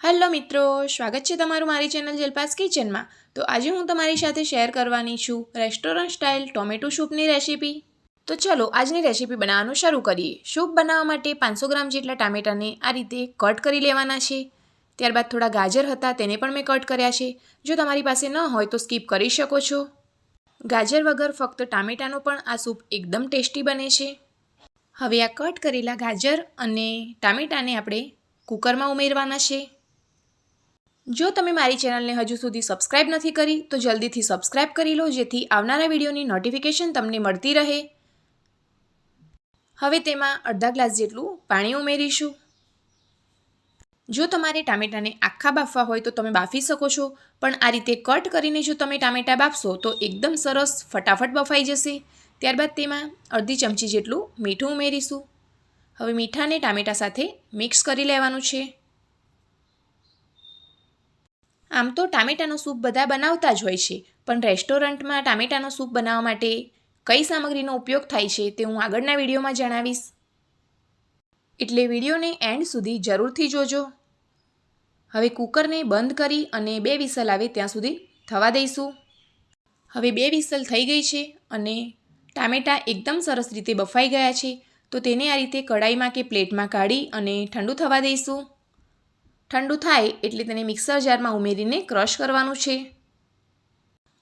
Hello મિત્રો, સ્વાગત છે તમારું મારી ચેનલ જલપાસ કિચનમાં. તો આજે હું તમારી સાથે શેર કરવાની છું રેસ્ટોરન્ટ સ્ટાઇલ ટોમેટો સૂપની રેસીપી. તો ચલો, આજની રેસીપી બનાવવાનું શરૂ કરીએ. સૂપ બનાવવા માટે પાંચસો ગ્રામ જેટલા ટામેટાને આ રીતે કટ કરી લેવાના છે. ત્યારબાદ થોડા ગાજર હતા, તેને પણ મેં કટ કર્યા છે. જો તમારી પાસે ન હોય તો સ્કીપ કરી શકો છો. ગાજર વગર ફક્ત ટામેટાનો પણ આ સૂપ એકદમ ટેસ્ટી બને છે. હવે આ કટ કરેલા ગાજર અને ટામેટાને આપણે કુકરમાં ઉમેરવાના છે. જો તમે મારી ચેનલને હજુ સુધી સબસ્ક્રાઇબ નથી કરી, તો જલ્દીથી સબસ્ક્રાઇબ કરી લો, જેથી આવનારા વિડીયોની નોટિફિકેશન તમને મળતી રહે. હવે તેમાં અડધા ગ્લાસ જેટલું પાણી ઉમેરીશું. જો તમારે ટામેટાને આખા બાફવા હોય તો તમે બાફી શકો છો, પણ આ રીતે કટ કરીને જો તમે ટામેટા બાફશો, તો એકદમ સરસ ફટાફટ બફાઈ જશે. ત્યારબાદ તેમાં અડધી ચમચી જેટલું મીઠું ઉમેરીશું. હવે મીઠાને ટામેટા સાથે મિક્સ કરી લેવાનું છે. આમ તો ટામેટાનો સૂપ બધા બનાવતા જ હોય છે, પણ રેસ્ટોરન્ટમાં ટામેટાનો સૂપ બનાવવા માટે કઈ સામગ્રીનો ઉપયોગ થાય છે તે હું આગળના વિડીયોમાં જણાવીશ. એટલે વિડીયોને એન્ડ સુધી જરૂરથી જોજો. હવે કૂકરને બંધ કરી અને બે વિસલ આવે ત્યાં સુધી થવા દઈશું. હવે બે વિસલ થઈ ગઈ છે અને ટામેટાં એકદમ સરસ રીતે બફાઈ ગયા છે, તો તેને આ રીતે કડાઈમાં કે પ્લેટમાં કાઢી અને ઠંડુ થવા દઈશું. ઠંડુ થાય એટલે તેને મિક્સર જારમાં ઉમેરીને ક્રશ કરવાનું છે.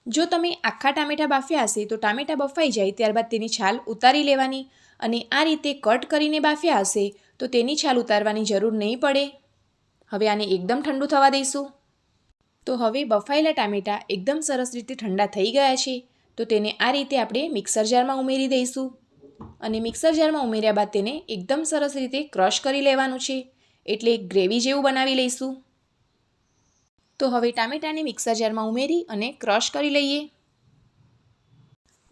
જો તમે આખા ટામેટાં બાફ્યા હશે તો ટામેટાં બફાઈ જાય ત્યારબાદ તેની છાલ ઉતારી લેવાની અને આ રીતે કટ કરીને બાફ્યા હશે તો તેની છાલ ઉતારવાની જરૂર નહીં પડે. હવે આને એકદમ ઠંડુ થવા દઈશું. તો હવે બફાયેલા ટામેટાં એકદમ સરસ રીતે ઠંડા થઈ ગયા છે તો તેને આ રીતે આપણે મિક્સર જારમાં ઉમેરી દઈશું. અને મિક્સર જારમાં ઉમેર્યા બાદ તેને એકદમ સરસ રીતે ક્રશ કરી લેવાનું છે. એટલે ગ્રેવી જેવું બનાવી લઈશું. તો હવે ટામેટાને મિક્સર જારમાં ઉમેરી અને ક્રશ કરી લઈએ.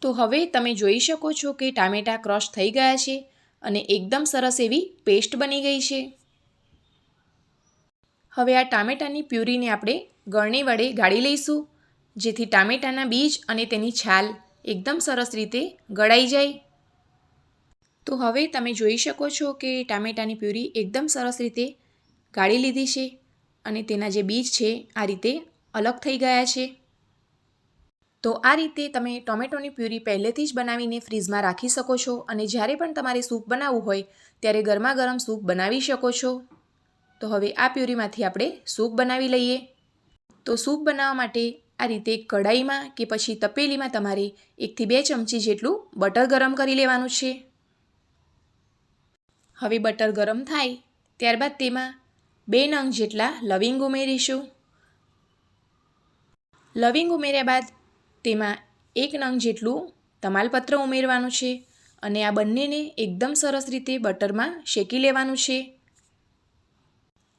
તો હવે તમે જોઈ શકો છો કે ટામેટાં ક્રશ થઈ ગયા છે અને એકદમ સરસ એવી પેસ્ટ બની ગઈ છે. હવે આ ટામેટાની પ્યુરીને આપણે ગળણી વડે ગાળી લઈશું, જેથી ટામેટાના બીજ અને તેની છાલ એકદમ સરસ રીતે ગળાઈ જાય. તો હવે તમે જોઈ શકો છો કે ટામેટાની પ્યુરી એકદમ સરસ રીતે ગાળી લીધી છે અને તેના જે બીજ છે, આ રીતે અલગ થઈ ગયા છે. તો આ રીતે તમે ટોમેટોની પ્યુરી પહેલેથી જ બનાવીને ફ્રીઝમાં રાખી શકો છો અને જ્યારે પણ તમારે સૂપ બનાવવું હોય, ત્યારે ગરમા ગરમ સૂપ બનાવી શકો છો. તો હવે આ પ્યુરીમાંથી આપણે સૂપ બનાવી લઈએ. તો સૂપ બનાવવા માટે આ રીતે કઢાઈમાં કે પછી તપેલીમાં તમારે એકથી બે ચમચી જેટલું બટર ગરમ કરી લેવાનું છે. હવે બટર ગરમ થાય, ત્યારબાદ તેમાં બે નંગ જેટલા લવિંગ ઉમેરીશું. લવિંગ ઉમેર્યા બાદ તેમાં એક નંગ જેટલું તમાલપત્ર ઉમેરવાનું છે અને આ બંનેને એકદમ સરસ રીતે બટરમાં શેકી લેવાનું છે.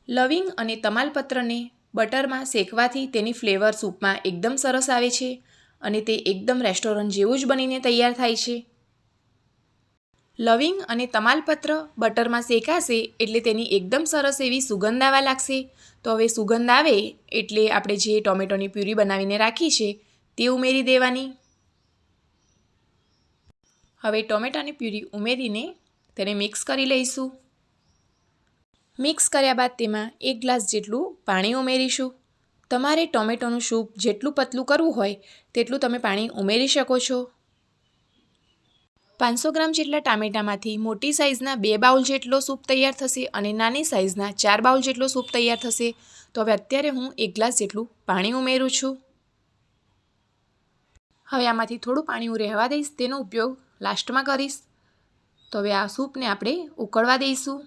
લવિંગ અને તમાલપત્રને બટરમાં શેકવાથી તેની ફ્લેવર સૂપમાં એકદમ સરસ આવે છે અને તે એકદમ રેસ્ટોરન્ટ જેવું જ બનીને તૈયાર થાય છે. લવિંગ અને તમાલપત્ર બટરમાં શેકાશે એટલે તેની એકદમ સરસ એવી સુગંધ આવવા લાગશે. તો હવે સુગંધ આવે એટલે આપણે જે ટોમેટોની પ્યુરી બનાવીને રાખી છે તે ઉમેરી દેવાની. હવે ટોમેટાની પ્યુરી ઉમેરીને તેને મિક્સ કરી લઈશું. મિક્સ કર્યા બાદ તેમાં એક ગ્લાસ જેટલું પાણી ઉમેરીશું. તમારે ટોમેટોનું સૂપ જેટલું પતલું કરવું હોય તેટલું તમે પાણી ઉમેરી શકો છો. પાંચસો ગ્રામ જેટલા ટામેટામાંથી મોટી સાઇઝના બે બાઉલ જેટલો સૂપ તૈયાર થશે અને નાની સાઇઝના ચાર બાઉલ જેટલો સૂપ તૈયાર થશે. તો હવે અત્યારે હું એક ગ્લાસ જેટલું પાણી ઉમેરું છું. હવે આમાંથી થોડું પાણી હું રહેવા દઈશ, તેનો ઉપયોગ લાસ્ટમાં કરીશ. તો હવે આ સૂપને આપણે ઉકળવા દઈશું.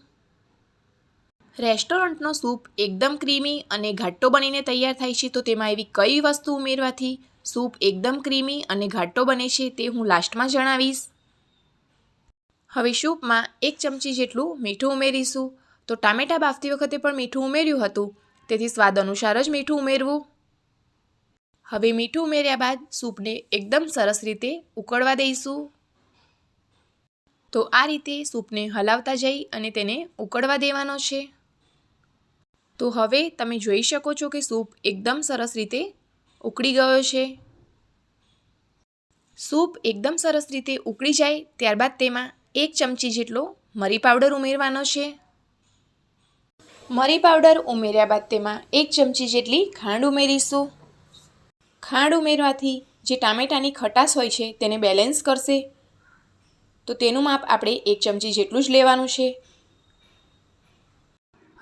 રેસ્ટોરન્ટનો સૂપ એકદમ ક્રીમી અને ઘાટો બનીને તૈયાર થાય છે, તો તેમાં એવી કઈ વસ્તુ ઉમેરવાથી સૂપ એકદમ ક્રીમી અને ઘાટો બને છે તે હું લાસ્ટમાં જણાવીશ. હવે સૂપમાં એક ચમચી જેટલું મીઠું ઉમેરીશું. તો ટામેટાં બાફતી વખતે પણ મીઠું ઉમેર્યું હતું. તેથી સ્વાદ અનુસાર જ મીઠું ઉમેરવું. હવે મીઠું ઉમેર્યા બાદ સૂપને એકદમ સરસ રીતે ઉકળવા દઈશું. તો આ રીતે સૂપને હલાવતા જઈ અને તેને ઉકળવા દેવાનો છે. તો હવે તમે જોઈ શકો છો કે સૂપ એકદમ સરસ રીતે ઉકળી ગયો છે. સૂપ એકદમ સરસ રીતે ઉકળી જાય ત્યારબાદ તેમાં એક ચમચી જેટલો મરી પાવડર ઉમેરવાનો છે. મરી પાવડર ઉમેર્યા બાદ તેમાં એક ચમચી જેટલી ખાંડ ઉમેરીશું. ખાંડ ઉમેરવાથી જે ટામેટાની ખટાશ હોય છે તેને બેલેન્સ કરશે. તો તેનું માપ આપણે એક ચમચી જેટલું જ લેવાનું છે.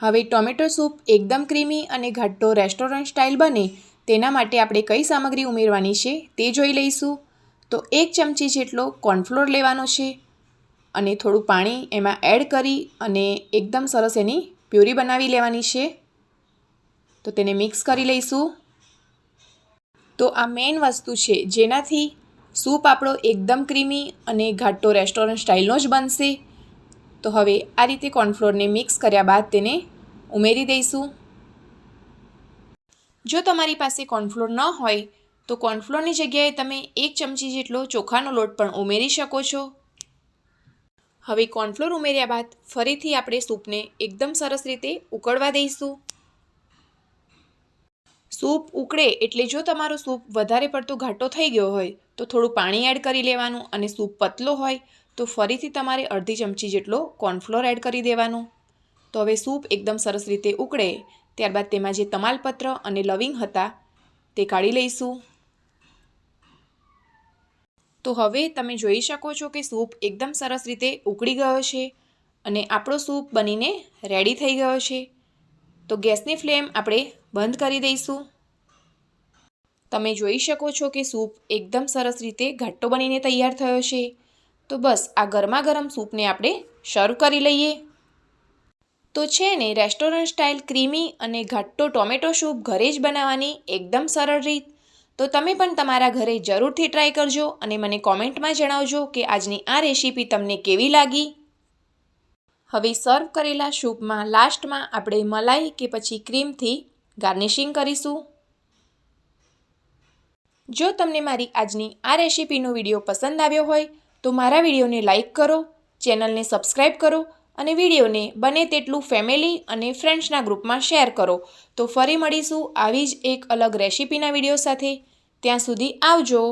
હવે ટોમેટો સૂપ એકદમ ક્રીમી અને ઘાટો રેસ્ટોરન્ટ સ્ટાઇલ બને તેના માટે આપણે કઈ સામગ્રી ઉમેરવાની છે તે જોઈ લઈશું. તો એક ચમચી જેટલો કોર્નફ્લોર લેવાનો છે. અને થોડું પાણી એમાં એડ કરી અને એકદમ સરસ એની પ્યુરી બનાવી લેવાની છે. તો તેને મિક્સ કરી લઈશું. તો આ મેઇન વસ્તુ છે, જેનાથી સૂપ આપણો એકદમ ક્રીમી અને ઘાટો રેસ્ટોરન્ટ સ્ટાઇલનો જ બનશે. તો હવે આ રીતે કોર્નફ્લોરને મિક્સ કર્યા બાદ તેને ઉમેરી દઈશું. જો તમારી પાસે કોર્નફ્લોર ન હોય, તો કોર્નફ્લોરની જગ્યાએ તમે એક ચમચી જેટલો ચોખાનો લોટ પણ ઉમેરી શકો છો. હવે કોર્નફ્લોર ઉમેર્યા બાદ ફરીથી આપણે સૂપને એકદમ સરસ રીતે ઉકળવા દઈશું. સૂપ ઉકળે એટલે જો તમારો સૂપ વધારે પડતો ઘાટો થઈ ગયો હોય, તો થોડું પાણી એડ કરી લેવાનું અને સૂપ પતલો હોય, તો ફરીથી તમારે અડધી ચમચી જેટલો કોર્નફ્લોર એડ કરી દેવાનો. તો હવે સૂપ એકદમ સરસ રીતે ઉકળે, ત્યારબાદ તેમાં જે તમાલપત્ર અને લવિંગ હતા, તે કાઢી લઈશું. તો હવે તમે જોઈ શકો છો કે સૂપ એકદમ સરસ રીતે ઉકળી ગયો છે અને આપણો સૂપ બનીને રેડી થઈ ગયો છે. તો ગેસની ફ્લેમ આપણે બંધ કરી દઈશું. તમે જોઈ શકો છો કે સૂપ એકદમ સરસ રીતે ઘાટો બનીને તૈયાર થયો છે. તો બસ આ ગરમા ગરમ સૂપને આપણે સર્વ કરી લઈએ. તો છે ને રેસ્ટોરન્ટ સ્ટાઇલ ક્રીમી અને ઘાટો ટોમેટો સૂપ ઘરે જ બનાવવાની એકદમ સરળ રીત. તો તમે પણ તમારા ઘરે જરૂરથી ટ્રાય કરજો અને મને કોમેન્ટમાં જણાવજો કે આજની આ રેસીપી તમને કેવી લાગી. હવે સર્વ કરેલા સૂપમાં લાસ્ટમાં આપણે મલાઈ કે પછી ક્રીમથી ગાર્નિશિંગ કરીશું. જો તમને મારી આજની આ રેસીપીનો વીડિયો પસંદ આવ્યો હોય તો મારા વિડીયોને લાઇક કરો, ચેનલને સબસ્ક્રાઈબ કરો અને વિડીયોને બને તેટલું ફેમિલી અને ફ્રેન્ડ્સના ગ્રુપમાં શેર કરો. તો ફરી મળીશું આવી જ એક અલગ રેસીપીના વીડિયો સાથે. ત્યાં સુધી આવજો.